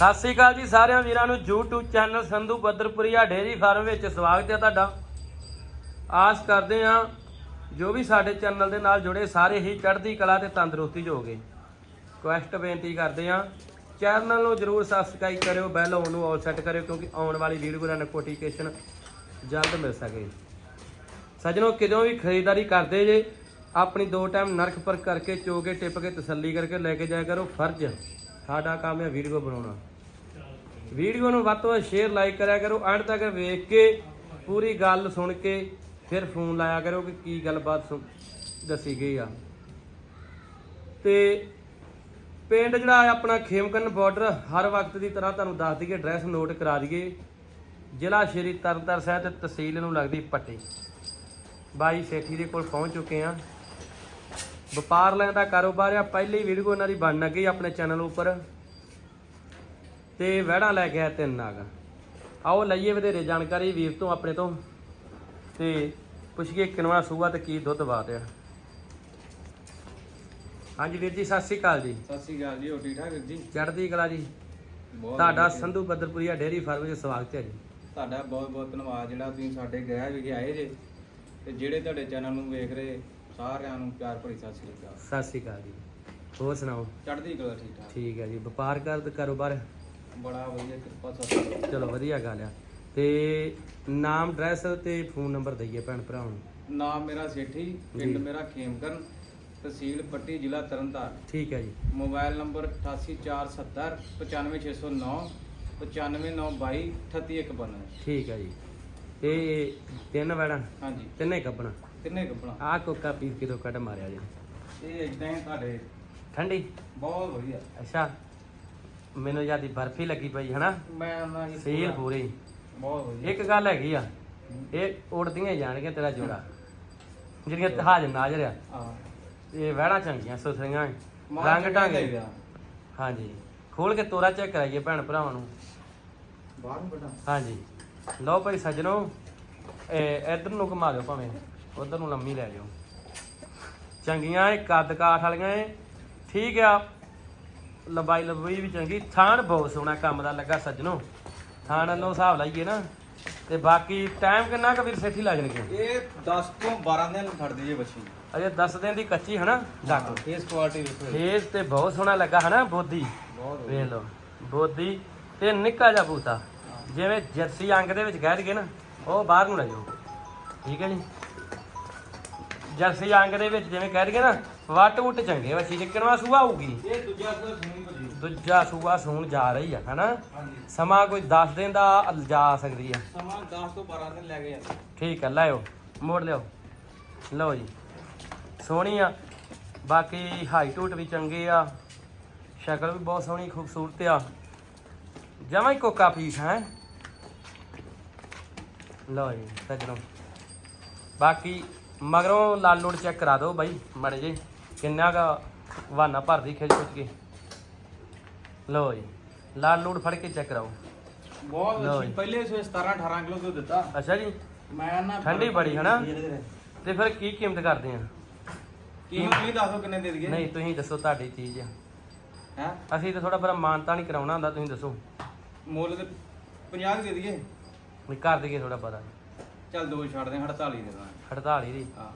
ਸਤਿ ਸ੍ਰੀ ਅਕਾਲ ਜੀ ਸਾਰਿਆਂ ਵੀਰਾਂ ਨੂੰ YouTube channel Sandhu Badarpuria dairy farm ਵਿੱਚ ਸਵਾਗਤ ਹੈ ਤੁਹਾਡਾ। ਆਸ ਕਰਦੇ ਹਾਂ ਜੋ ਵੀ ਸਾਡੇ ਚੈਨਲ ਦੇ ਨਾਲ ਜੁੜੇ ਸਾਰੇ ਹੀ ਚੜ੍ਹਦੀ ਕਲਾ ਤੇ ਤੰਦਰੁਸਤੀ 'ਚ ਹੋਗੇ ਕੁਐਸਟ ਬੇਨਤੀ ਕਰਦੇ ਹਾਂ, ਚੈਨਲ ਨੂੰ ਜਰੂਰ ਸਬਸਕ੍ਰਾਈਬ ਕਰਿਓ ਬੈਲ ਆਨ ਨੂੰ ਆਲ ਸੈੱਟ ਕਰਿਓ ਕਿਉਂਕਿ ਆਉਣ ਵਾਲੀ ਵੀਡੀਓ ਦਾ ਨੋਟੀਫਿਕੇਸ਼ਨ ਜਲਦ ਮਿਲ ਸਕੇ। ਸੱਜਣੋ, ਕਿਦੋਂ ਵੀ ਖਰੀਦਦਾਰੀ ਕਰਦੇ ਜੇ, ਆਪਣੀ ਦੋ ਟਾਈਮ ਨਰਖ ਪਰ ਕਰਕੇ, ਚੋਗੇ, ਟਿਪ ਕੇ, ਤਸੱਲੀ ਕਰਕੇ ਲੈ ਕੇ ਜਾਇਆ ਕਰੋ, ਫਰਜ਼ ਸਾਡਾ ਕੰਮ ਹੈ ਵੀਡੀਓ ਬਣਾਉਣਾ। ਵੀਡੀਓ ਨੂੰ ਵੱਧ ਤੋਂ ਵੱਧ ਸ਼ੇਅਰ ਲਾਈਕ ਕਰਿਆ ਕਰੋ ਐਂਡ ਤੱਕ ਵੇਖ ਕੇ ਪੂਰੀ ਗੱਲ ਸੁਣ ਕੇ ਫਿਰ ਫੋਨ ਲਾਇਆ ਕਰੋ ਕਿ ਕੀ ਗੱਲਬਾਤ ਸੁਣ- ਦੱਸੀ ਗਈ ਆ। ਤੇ ਪਿੰਡ ਜਿਹੜਾ ਹੈ ਆਪਣਾ ਖੇਮਕਰਨ ਬਾਰਡਰ ਹਰ ਵਕਤ ਦੀ ਤਰ੍ਹਾਂ ਤੁਹਾਨੂੰ ਦੱਸ ਦਈਏ ਐਡਰੈਸ ਨੋਟ ਕਰਾ ਦਈਏ। ਜ਼ਿਲ੍ਹਾ ਸ਼੍ਰੀ ਤਰਨਤਾਰਨ ਸਾਹਿਬ ਤੇ ਤਹਿਸੀਲ ਨੂੰ ਲੱਗਦੀ ਪੱਟੀ। ਬਾਈ ਸੇਠੀ ਦੇ ਕੋਲ ਪਹੁੰਚ ਚੁੱਕੇ ਆ। ਵਪਾਰ ਲੈਣ ਦਾ ਕਾਰੋਬਾਰ ਆ, ਪਹਿਲੀ ਵੀਡੀਓ ਇਹਨਾਂ ਦੀ ਬਣ ਲੱਗੀ ਆਪਣੇ ਚੈਨਲ ਉੱਪਰ। ਤੇ ਵਹਿੜਾ ਲੈ ਕੇ ਆਇਆ ਤਿੰਨ ਨਾਗ। ਆਓ ਲਈਏ ਵਧੇਰੇ ਜਾਣਕਾਰੀ ਵੀਰ ਤੋਂ ਆਪਣੇ ਤੋਂ। ਤੇ ਪੁੱਛੀਏ ਕਿਨਵਾ ਸੂਆ ਤੇ ਕੀ ਦੁੱਧ ਬਾਤ ਆ ਹਾਂਜੀ ਵੀਰ ਜੀ ਸਤਿ ਸ੍ਰੀ ਅਕਾਲ ਜੀ। ਸਤਿ ਸ਼੍ਰੀ ਅਕਾਲ ਜੀ ਹੋ ਠੀਕ ਠਾਕ ਵੀਰ ਜੀ? ਚੜ੍ਹਦੀ ਕਲਾ ਜੀ। ਤੁਹਾਡਾ। ਸੰਧੂ ਬੱਦਰਪੁਰੀਆ ਡੇਅਰੀ ਫਾਰਮ ਵਿੱਚ ਸਵਾਗਤ ਹੈ ਜੀ। ਤੁਹਾਡਾ ਬਹੁਤ ਬਹੁਤ ਧੰਨਵਾਦ ਜਿਹੜਾ ਤੁਸੀਂ ਸਾਡੇ ਗ੍ਰਹਿ ਵਿਖੇ ਆਏ ਜੇ ਤੇ ਜਿਹੜੇ ਤੁਹਾਡੇ ਚੈਨਲ ਨੂੰ ਵੇਖ ਰਹੇ ਸਾਰਿਆਂ ਨੂੰ ਪਿਆਰ ਭਰੀ ਸਤਿ ਸ਼੍ਰੀ ਅਕਾਲ। ਸਤਿ ਸ੍ਰੀ ਅਕਾਲ ਜੀ। ਹੋਰ ਸੁਣਾਓ? ਚੜ੍ਹਦੀ ਕਲਾ ਠੀਕ ਠਾਕ। ਠੀਕ ਹੈ ਜੀ ਵਪਾਰ ਕਰ ਕਾਰੋਬਾਰ ਬੜਾ ਵਧੀਆ ਕਿਰਪਾ ਸਤਿ ਚਲੋ ਵਧੀਆ ਗੱਲ ਆ। ਤੇ ਨਾਮ ਐਡਰੈਸ ਤੇ ਫੋਨ ਨੰਬਰ ਦਈਏ ਭੈਣ ਭਰਾਵਾਂ ਨੂੰ। ਨਾਮ ਮੇਰਾ ਸੇਠੀ ਪਿੰਡ। ਮੇਰਾ ਖੇਮਕਰਨ ਤਹਿਸੀਲ ਪੱਟੀ ਜ਼ਿਲ੍ਹਾ ਤਰਨਤਾਰਨ। ਠੀਕ ਹੈ ਜੀ। ਮੋਬਾਈਲ ਨੰਬਰ 88470 95609 95922 38192 ਠੀਕ ਹੈ ਜੀ। ਇਹ ਤਿੰਨ ਵੈੜਾਂ? ਹਾਂਜੀ। ਤਿੰਨੇ ਕੱਪਣਾ? ਕਿੰਨੇ ਕੱਪੜਾ ਆਹ ਕੋਕਾ ਪੀਸ ਕਿਦੋਂ ਕੱਢ ਮਾਰਿਆ ਜੀ। ਇਹ ਇਦਾਂ ਹੀ ਤੁਹਾਡੇ ਠੰਡੀ? ਬਹੁਤ ਵਧੀਆ। ਅੱਛਾ। ਮੈਨੂੰ ਜਿਆਦੀ ਬਰਫੀ ਲੱਗੀ ਪਈ ਹਨਾ? ਮੈਂ ਉਹਨਾਂ ਦੀ ਸੀਲ ਪੂਰਾ- ਪੂਰੀ। ਬਹੁਤ ਵਧੀਆ। ਇੱਕ ਗੱਲ ਹੈਗੀ ਆ ਇਹ ਉੜਦੀਆਂ ਜਾਣਗੀਆਂ ਤੇਰਾ ਜੋੜਾ। ਜਿਹੜੀਆਂ ਹਾਜ਼ਰ ਨਾਜ਼ਰ ਆ। ਹਾਂ। ਇਹ ਵਹਿੜਾਂ ਚੰਗੀਆਂ ਸੁਥਰੀਆਂ ਰੰਗ ਢੰਗ। ਹਾਂਜੀ। ਖੋਲ ਕੇ ਤੋਰਾ ਚੈੱਕ ਕਰਾਈਏ ਭੈਣ ਭਰਾਵਾਂ ਨੂੰ। ਬਾਹਰ ਕੱਢਾਂ। ਹਾਂਜੀ। ਲਓ ਭਾਈ ਸੱਜਣੋ ਇਹ ਇਧਰ ਨੂੰ ਘੁਮਾ ਦਿਓ ਭਾਵੇਂ ਉਧਰ ਨੂੰ ਲੰਮੀ ਲੈ ਜਾਓ। ਚੰਗੀਆਂ ਇਹ ਕੱਦ ਕਾਠ ਵਾਲੀਆਂ ਏ ਠੀਕ ਆ। ਲੰਬਾਈ ਲੰਬਾਈ ਵੀ ਚੰਗੀ। ਥਾਣ ਬਹੁਤ ਸੋਹਣਾ ਕੰਮ ਦਾ ਲੱਗਾ ਸੱਜਣੋ। ਥਾਣ ਵੱਲੋਂ ਹਿਸਾਬ ਲਾਈਏ ਨਾ। ਤੇ ਬਾਕੀ ਟਾਈਮ ਕਿੰਨਾ ਕੁ ਵੀਰ ਸੇਠੀ ਲਾ ਜਾਣਗੇ? ਇਹ 10 ਤੋਂ 12 ਦਿਨ ਖੜਦੀ ਜੇ ਬੱਚੀ। ਅਜੇ 10 ਦਿਨ ਦੀ ਕੱਚੀ ਹਨਾ? ਡਾਕੋ ਫੇਸ ਕੁਆਲਿਟੀ ਦੇਖੋ ਫੇਸ ਤੇ ਬਹੁਤ ਸੋਹਣਾ ਲੱਗਾ ਹਨਾ ਬੋਦੀ? ਬਹੁਤ ਵੇਖ ਲਓ ਬੋਦੀ ਤੇ ਨਿੱਕਾ ਜਿਹਾ ਬੂਤਾ ਜਿਵੇਂ ਜਰਸੀ ਅੰਗ ਦੇ ਵਿੱਚ ਕਹਿ ਦਈਏ ਨਾ ਉਹ ਬਾਹਰ ਨੂੰ ਲੈ ਜਾਓ। ਠੀਕ ਹੈ ਜੀ? ਜਰਸੀ ਅੰਗ ਦੇ ਵਿੱਚ ਜਿਵੇਂ ਕਹਿ ਦਈਏ ਨਾ ਵੱਟ ਵੁੱਟ ਚੰਗੇ ਵਸੀ ਕਿੰਨਵਾ ਸੂਆ ਆਊਗੀ। ਇਹ ਦੂਜਾ ਸੂਆ ਸੁਣੀ ਬੱਚੀ ਦੂਜਾ ਸੂਆ ਸੂਣ ਜਾ ਰਹੀ ਆ ਹਨਾ? ਹਾਂਜੀ। ਸਮਾਂ ਕੋਈ 10 ਦਿਨ ਦਾ ਜਾ ਸਕਦੀ ਆ। ਸਮਾਂ 10 ਤੋਂ 12 ਦਿਨ ਲੈ ਗਏ ਆ। ਠੀਕ ਹੈ ਲਾਇਓ ਮੋੜ ਲਿਓ। ਲਓ ਜੀ ਸੋਹਣੀ ਆ। ਬਾਕੀ ਹਾਈਟ ਹੂਟ ਵੀ ਚੰਗੇ ਆ। ਸ਼ਕਲ ਵੀ ਬਹੁਤ ਸੋਹਣੀ ਖੂਬਸੂਰਤ ਆ। ਜਮਾਂ ਹੀ ਕੋਕਾ ਪੀਸ ਹੈ? ਲਓ ਜੀ ਸੱਜਣੋ। ਬਾਕੀ ਮਗਰੋਂ ਲਾਲ ਲੋਡ ਚੈੱਕ ਕਰਾ ਦਿਓ ਬਾਈ ਮੜੇ ਜੀ ਕਿੰਨਾ ਕਾ ਵਾਨਾ ਭਰਦੀ ਖਿੱਚ ਖਿੱਚ ਕੇ। ਲਓ ਜੀ ਲਾਲ ਲੋਡ ਫੜ ਕੇ ਚੈੱਕ ਕਰਾਓ। ਬਹੁਤ ਲਓ ਅੱਛੀ। ਪਹਿਲੇ ਸੂਏ 17 18 ਕਿਲੋ ਦੁੱਧ ਦਿੱਤਾ। ਅੱਛਾ ਜੀ। ਮੈਂ ਨਾ ਠੰਡੀ ਬੜੀ ਹਨਾ? ਤੇ ਫਿਰ ਕੀ ਕੀਮਤ ਕਰਦੇ ਆ? ਕੀਮਤ ਨਹੀਂ ਦੱਸੋ ਕਿੰਨੇ ਦੇ ਦਈਏ? ਨਹੀਂ ਤੁਸੀਂ ਦੱਸੋ ਤੁਹਾਡੀ ਚੀਜ਼ ਆ। ਹੈ? ਅਸੀਂ ਤਾਂ ਥੋੜਾ ਬੜਾ ਮਾਨਤਾ ਨਹੀਂ ਕਰਾਉਣਾ ਹੁੰਦਾ ਤੁਸੀਂ ਦੱਸੋ। ਮੁੱਲ ਤੇ 50 ਦੇ ਦਈਏ? ਵੀ ਕਰ ਦੇਈਏ ਥੋੜਾ ਪਤਾ। ਚੱਲ ਦੋ ਛੱਡ ਦੇ 48 ਦੇ ਦਾਂ 48 ਦੀ? ਹਾਂ।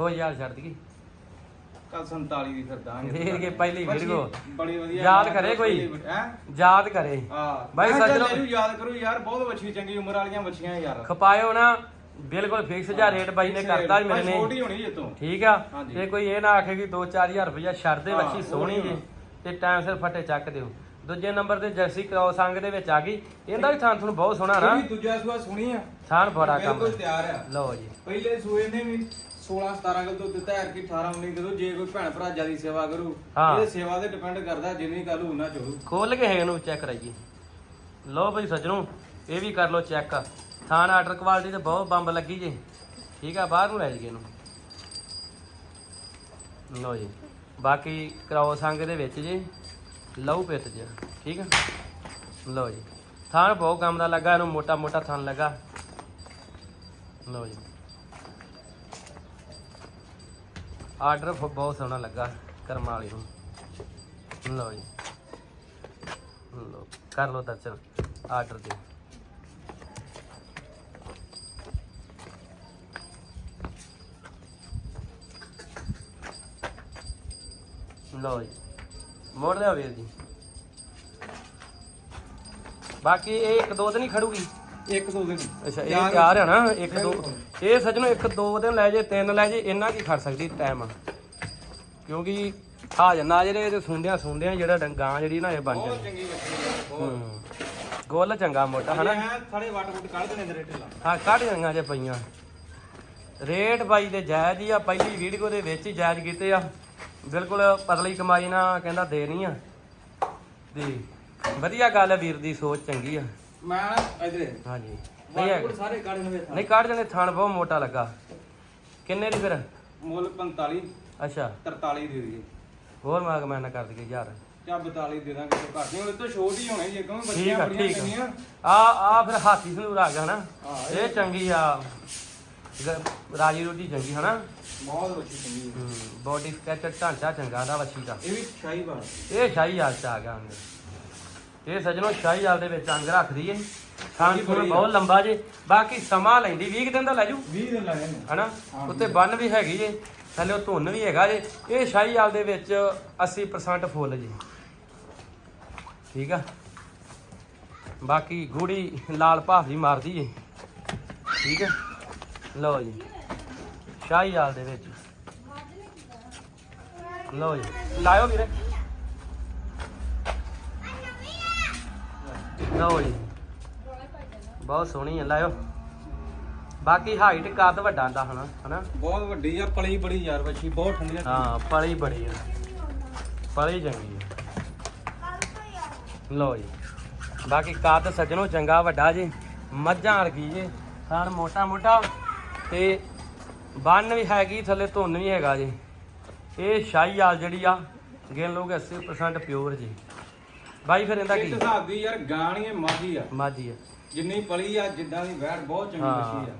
ਹੋ ਯਾਰ ਛੱਡ ਦਈਏ। ਕੱਲ 47 ਦੀ ਫਿਰ ਦਾਂਗੇ। ਵੇਖ ਕੇ ਪਹਿਲੀ ਵੀਡੀਓ। ਬੜੀ ਵਧੀਆ ਯਾਦ ਕਰੇ ਕੋਈ। ਹੈ? ਯਾਦ ਕਰੇ। ਹਾਂ। ਬਾਈ ਸੱਜਣੋ- ਚੱਲ ਇਹਨੂੰ ਯਾਦ ਕਰੋ ਯਾਰ ਬਹੁਤ ਵੱਛੀ ਚੰਗੀ ਉਮਰ ਵਾਲੀਆਂ ਵੱਛੀਆਂ ਯਾਰ। ਖਪਾਇਓ ਨਾ। ਬਿਲਕੁਲ ਫਿਕਸ ਜਿਹਾ ਰੇਟ ਬਾਈ ਨੇ ਕਰਤਾ ਜੀ ਮੇਰੇ ਬਸ ਛੋਟੀ ਨੇ ਹੋਣੀ ਜੇ ਤੂੰ ਠੀਕ ਆ। ਹਾਂਜੀ। ਤੇ ਕੋਈ ਇਹ ਨਾ ਆਖੇ ਕਿ 2-4000 ਰੁਪਇਆ ਛੱਡ ਦੇ ਸੋਹਣੀ ਜੀ। ਤੇ ਟਾਈਮ ਸਿਰ ਫੱਟੇ ਚੱਕ ਦਿਓ। ਦੂਜੇ ਨੰਬਰ ਤੇ ਜਰਸੀ ਕ੍ਰੋਸ ਅੰਗ ਦੇ ਵਿੱਚ ਆ ਗਈ। ਇਹਦਾ ਵੀ ਥਾਂ ਤੁਹਾਨੂੰ ਬਹੁਤ ਸੋਹਣਾ ਇਹ ਨਾ ਵੀ ਦੂਜਾ ਸੂਆ ਸੁਣੀ ਆ। ਥਾਂ ਬੜਾ ਕੰਮ ਬਿਲਕੁਲ ਤਿਆਰ ਆ। ਲਓ ਜੀ। ਪਹਿਲੇ ਸੂਏ ਨੇ ਵੀ 16 17 ਕਿਲੋ ਦੁੱਧ ਦਿੱਤਾ ਹੈ ਕਿ 18 19 ਕਿਲੋ ਜੇ ਕੋਈ ਭੈਣ ਭਰਾ ਜਿਆਦੀ ਸੇਵਾ ਕਰੂ ਹਾਂ। ਇਹ ਸੇਵਾ ਤੇ ਡਿਪੈਂਡ ਕਰਦਾ ਜਿੰਨੀ ਗੱਲ ਉਹਨਾਂ ਚੋਂ। ਖੋਲ ਕੇ ਹੈ ਨੂੰ ਚੈੱਕ ਕਰਾਈਏ। ਲਓ ਭਾਈ ਸੱਜਣੋ ਇਹ ਵੀ ਕਰ ਲਓ ਚੈੱਕ ਥਾਨ ਆਰਡਰ ਕੁਆਲਿਟੀ ਤੇ ਬਹੁਤ ਬੰਬ ਲੱਗੀ ਜੇ। ਠੀਕ ਆ ਬਾਹਰ ਨੂੰ ਲੈ ਜੀਏ ਇਹਨੂੰ। ਲਓ ਜੀ ਬਾਕੀ ਕ੍ਰੋਸ ਅੰਗ ਦੇ ਵਿੱਚ ਜੀ ਲਹੂ ਪਿੱਤ ਜੀ ਠੀਕ ਆ? ਲਓ ਜੀ ਥਾਨ ਬਹੁਤ ਕੰਮ ਦਾ ਲੱਗਾ ਇਹਨੂੰ ਮੋਟਾ ਮੋਟਾ ਥਾਨ ਲੱਗਾ। ਲਓ ਜੀ। ਆਰਡਰ ਬਹੁਤ ਸੋਹਣਾ ਲੱਗਾ ਕਰਮ ਵਾਲੀ ਨੂੰ। ਲਓ ਜੀ। ਲਓ, ਕਰ ਲਓ ਦਰਸ਼ਨ, ਆਰਡਰ ਤੇ ਲਓ ਜੀ। ਮੋੜ ਲਿਆ ਵੀਰ ਜੀ। ਬਾਕੀ ਇਹ ਇੱਕ ਦੋ ਦਿਨ ਹੀ ਖੜੂਗੀ। ਇੱਕ ਦੋ ਦਿਨ। ਅੱਛਾ ਇਹ ਤਿਆਰ ਹੈ ਨਾ ਇੱਕ ਦੋ ਇਹ ਸੱਜਣੋ ਇੱਕ ਦੋ ਦਿਨ ਲੈ ਜੇ ਤਿੰਨ ਲੈ ਜੇ ਇੰਨਾ ਕੀ ਖੜ ਸਕਦੀ ਟਾਈਮ ਕਿਉਂਕਿ ਆ ਜਨਾ ਜਿਹੜੇ ਤੇ ਸੁੰਡਿਆਂ ਸੁੰਡਿਆਂ ਜਿਹੜਾ ਡੰਗਾਂ ਜਿਹੜੀ ਨਾ ਇਹ ਬਣ ਬਹੁਤ ਜਾਂਦੀ। ਚੰਗੀ ਬੱਚੀ ਹੈ ਬਹੁਤ। ਹੂੰ। ਗੋਲ ਚੰਗਾ ਮੋਟਾ ਹਨਾ? ਹਣਾ ਥੜੇ ਵਾਟ ਵੁੱਟ ਕੱਢ ਦੇਣੇ ਦੇ ਰੇਟ ਲਾ। ਹਾਂ ਕੱਢ ਜਾਂਗਾ ਜੇ ਪਈਆਂ। ਰੇਟ ਬਾਈ ਦੇ ਜਾਇਜ਼ ਹੀ ਆ ਪਹਿਲੀ ਵੀਡੀਓ ਦੇ ਵਿੱਚ ਹੀ ਜਾਇਜ਼ ਕੀਤੇ ਆ। ਬਿਲਕੁਲ ਪਤਲੀ ਕਮਾਈ ਨਾ ਕਹਿੰਦਾ ਦੇਣੀ ਆ। ਤੇ ਵਧੀਆ ਗੱਲ ਹੈ ਵੀਰ ਦੀ ਸੋਚ ਚੰਗੀ ਆ। ਮੈਂ ਇਧਰੇ। ਹਾਂਜੀ। ਨਹੀਂ ਹੈ। ਸਾਰੇ ਨਹੀਂ ਜਣੇ ਥਣ ਬਹੁਤ ਮੋਟਾ ਲੱਗਾ। ਕਿੰਨੇ ਦੀ ਫਿਰ? ਮੁੱਲ 45 ਅੱਛਾ। 43 ਦੇ ਦਈਏ। ਹੋਰ ਮੈਂ ਨਾ ਕਰ ਦਈਏ ਯਾਰ ਜਾਂ 42 ਦੇ ਦਾਂਗੇ ਤੇ ਘੱਟ। ਨਹੀਂ ਉਹ ਤੋਂ ਛੋਟ ਹੀ ਹੋਣੇ ਜੇ ਕਿਉਂਕਿ ਠੀਕ ਬੱਚੀਆਂ ਆ ਬੜੀਆਂ ਠੀਕ ਆ। ਆ ਆ ਫਿਰ ਹਾਥੀ ਸੰਦੂਰ ਆ ਗਿਆ ਨਾ ਹਾਂ ਇਹ ਚੰਗੀ ਆ। ਗ- ਰਾਜੀ ਰੋਟੀ ਚੰਗੀ ਹਨਾ? ਬਹੁਤ ਬੱਚੀ ਚੰਗੀ ਹੈ। ਬੋਡੀ ਸਟਰਕਚਰ ਢਾਂਚਾ ਚੰਗਾ ਦਾ ਵੱਛੀ ਦਾ। ਇਹ ਵੀ ਸ਼ਾਹੀ ਬਾਰ ਇਹ ਸ਼ਾਹੀ ਹਾਲ ਚ ਆ ਗਿਆ ਅੰਗ ਇਹ ਸਜਣੋ ਸ਼ਾਹੀ ਹਾਲ ਦੇ ਵਿੱਚ ਅੰਗ ਰੱਖਦੀ ਏ। ਬੜੀ ਆ। ਬਹੁਤ ਲੰਬਾ ਜੇ ਬਾਕੀ ਸਮਾਂ ਲੈਂਦੀ 20 ਕੁ ਦਿਨ ਦਾ ਲੈ ਜੂ। 20 ਦਿਨ ਲਾਏ ਨੇ ਹਨਾ? ਉੱਤੇ ਬੰਨ ਵੀ ਹੈਗੀ ਜੇ ਥੱਲੇ ਉਹ ਧੁੰਨ ਵੀ ਹੈਗਾ ਜੇ। ਇਹ ਸ਼ਾਹੀ ਹਾਲ ਦੇ ਵਿੱਚ 80% ਫੁੱਲ ਜੀ। ਠੀਕ ਆ? ਬਾਕੀ ਗੂੜੀ ਲਾਲ ਭਾਫੀ ਮਾਰਦੀ ਏ। ਠੀਕ ਹੈ ਲਓ ਜੀ। ਸ਼ਾਹੀ ਹਾਲ ਦੇ ਵਿੱਚ। ਲਓ ਜੀ। ਲਾਇਓ ਵੀਰੇ। ਲਓ ਜੀ। ਬਹੁਤ ਸੋਹਣੀ ਹੈ ਲਾਇਓ। ਬਾਕੀ ਹਾਈਟ ਕੱਦ ਵੱਡਾ ਦਾ ਹਨਾ ਹਨਾ? ਬਹੁਤ ਵੱਡੀ ਆ ਪਲੀ ਬੜੀ ਯਾਰ ਬੱਚੀ ਬਹੁਤ ਠੰਡੀ ਆ। ਹਾਂ ਪਲੀ ਬੜੀ ਆ। ਪਲੀ ਚੰਗੀ ਆ। ਲਓ ਜੀ। ਬਾਕੀ ਕੱਦ ਸੱਜਣੋ ਚੰਗਾ ਵੱਡਾ ਜੀ। ਮੱਝਾਂ ਵਰਗੀ ਜੇ। ਥਣ ਮੋਟਾ ਮੋਟਾ ਤੇ ਬੰਨ ਵੀ ਹੈਗੀ ਥੱਲੇ ਧੁੰਨ ਵੀ ਹੈਗਾ ਜੀ। ਇਹ ਸ਼ਾਹੀ ਆਲ ਜਿਹੜੀ ਆ ਗਿਣ ਲੋਗੇ 80% ਪਿਓਰ ਜੀ। ਬਾਈ ਫਿਰ ਇਹਦਾ ਕੀ? ਹਿਸਾਬ ਦੀ ਯਾਰ ਗਾਣੀ ਮਾਗੀ ਆ। ਮਾਜੀ ਆ। ਜਿੰਨੀ ਪਲੀ ਆ ਜਿੱਦਾਂ ਦੀ ਵੈੜ ਬਹੁਤ ਚੰਗੀ ਹਾਂ। ਬੱਚੀ ਆ।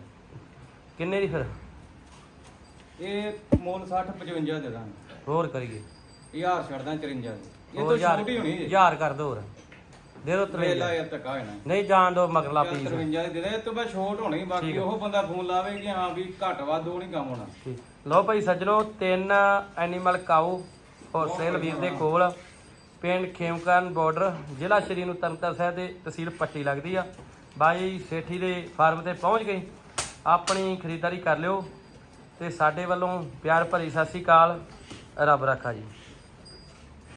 ਕਿੰਨੇ ਦੀ ਫਿਰ? ਇਹ ਮੁੱਲ 60 55 ਦੇ ਦਾਂਗੇ। ਹੋਰ ਕਰੀਏ। ਯਾਰ ਛੱਡਦਾ 54 ਦੇ। ਇਹ ਹੋਰ ਤੋਂ ਛੋਟੀ ਹੋਣੀ ਜੇ। ਹਜ਼ਾਰ ਕਰ ਦੋ ਹੋਰ। ਦੇ ਦੋ 53 ਯਾਰ ਧੱਕਾ ਹੋਣਾ ਨਹੀਂ ਜਾਣ ਦੋ ਮਗਰਲਾ ਪੀਸ। 53 ਦੇ ਦੇ ਇਹ ਤੋਂ ਬਾਅਦ ਛੋਟ ਹੋਣੀ ਠੀਕ ਬਾਕੀ ਆ। ਉਹ ਬੰਦਾ ਫੋਨ ਲਾਵੇ ਕਿ ਹਾਂ ਵੀ ਘੱਟ ਵੱਧ ਉਹ ਨਹੀਂ ਕੰਮ ਹੋਣਾ। ਠੀਕ। ਲਓ ਭਾਈ ਸੱਜਣੋ ਤਿੰਨ ਐਨੀਮਲ ਕਾਊ ਹੋਲਸੇਲ ਵੀਰ ਦੇ ਕੋਲ। ਪਿੰਡ ਖੇਮਕਰਨ ਬਾਰਡਰ ਜ਼ਿਲ੍ਹਾ ਸ਼੍ਰੀ ਨੂੰ ਤਰਨਤਾਰਨ ਸਾਹਿਬ ਦੇ ਤਹਿਸੀਲ ਪੱਟੀ ਲੱਗਦੀ ਆ। ਬਾਈ ਸੇਠੀ ਦੇ ਫਾਰਮ ਤੇ ਪਹੁੰਚ ਗਏ। ਆਪਣੀ ਖਰੀਦਦਾਰੀ ਕਰ ਲਿਓ ਤੇ ਸਾਡੇ ਵੱਲੋਂ ਪਿਆਰ ਭਰੀ ਸਤਿ ਸ੍ਰੀ ਅਕਾਲ। ਰੱਬ ਰੱਖਾ ਜੀ।